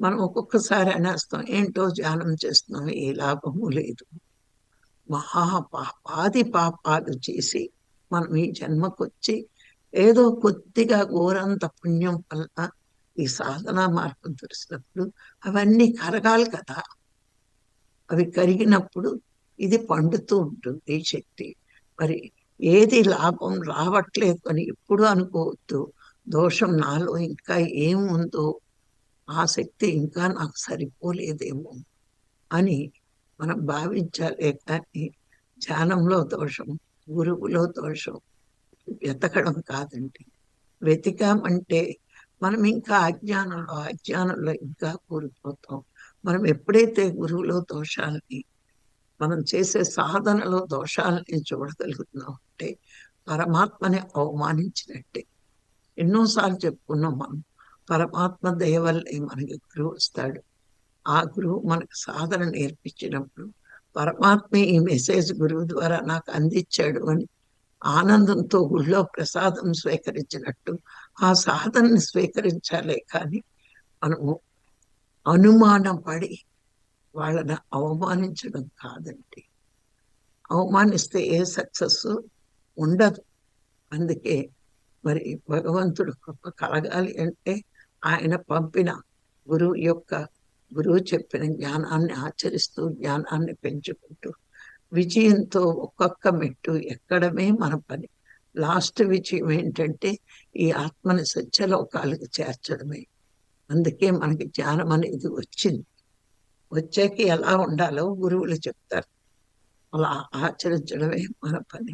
మనం ఒక్కొక్కసారి అనేస్తాం ఏంటో ధ్యానం చేస్తున్నాం ఏ లాభము లేదు. మహా పాపాది పాపాలు చేసి మనం ఈ జన్మకొచ్చి ఏదో కొద్దిగా ఘోరంత పుణ్యం వల్ల ఈ సాధన మార్గం తెలిసినప్పుడు అవన్నీ కరగాలి కదా. అవి కరిగినప్పుడు ఇది పండుతూ ఉంటుంది ఈ శక్తి. మరి ఏది లాభం రావట్లేదు అని ఎప్పుడు అనుకోవద్దు. దోషం నాలో ఇంకా ఏముందో ఆ శక్తి ఇంకా నాకు సరిపోలేదేమో అని మనం భావించాలే. కానీ ధ్యానంలో దోషం గురువులో దోషం వెతకడం కాదండి. వెతికామంటే మనం ఇంకా అజ్ఞానంలో అజ్ఞానంలో ఇంకా కూలిపోతాం. మనం ఎప్పుడైతే గురువులో దోషాలని మనం చేసే సాధనలో దోషాలని చూడగలుగుతున్నాం అంటే పరమాత్మని అవమానించినట్టే. ఎన్నోసార్లు చెప్పుకున్నాం మనం. పరమాత్మ దయవల్లే మనకి గురువు వస్తాడు. ఆ గురువు మనకు సాధన నేర్పించినప్పుడు పరమాత్మ ఈ మెసేజ్ గురువు ద్వారా నాకు అందించాడు అని ఆనందంతో గుళ్ళో ప్రసాదం స్వీకరించినట్టు ఆ సాధనని స్వీకరించాలే కానీ మనము అనుమానం పడి వాళ్ళని అవమానించడం కాదండి. అవమానిస్తే ఏ సక్సెస్ ఉండదు. అందుకే మరి భగవంతుడు కృప కలగాలి అంటే ఆయన పంపిన గురువు యొక్క గురువు చెప్పిన జ్ఞానాన్ని ఆచరిస్తూ జ్ఞానాన్ని పెంచుకుంటూ విజయంతో ఒక్కొక్క మెట్టు ఎక్కడమే మన పని. లాస్ట్ విజయం ఏంటంటే ఈ ఆత్మని సత్యలోకాలకు చేర్చడమే. అందుకే మనకి జ్ఞానం అనేది వచ్చింది. వచ్చాక ఎలా ఉండాలో గురువులు చెప్తారు. అలా ఆచరించడమే మన పని.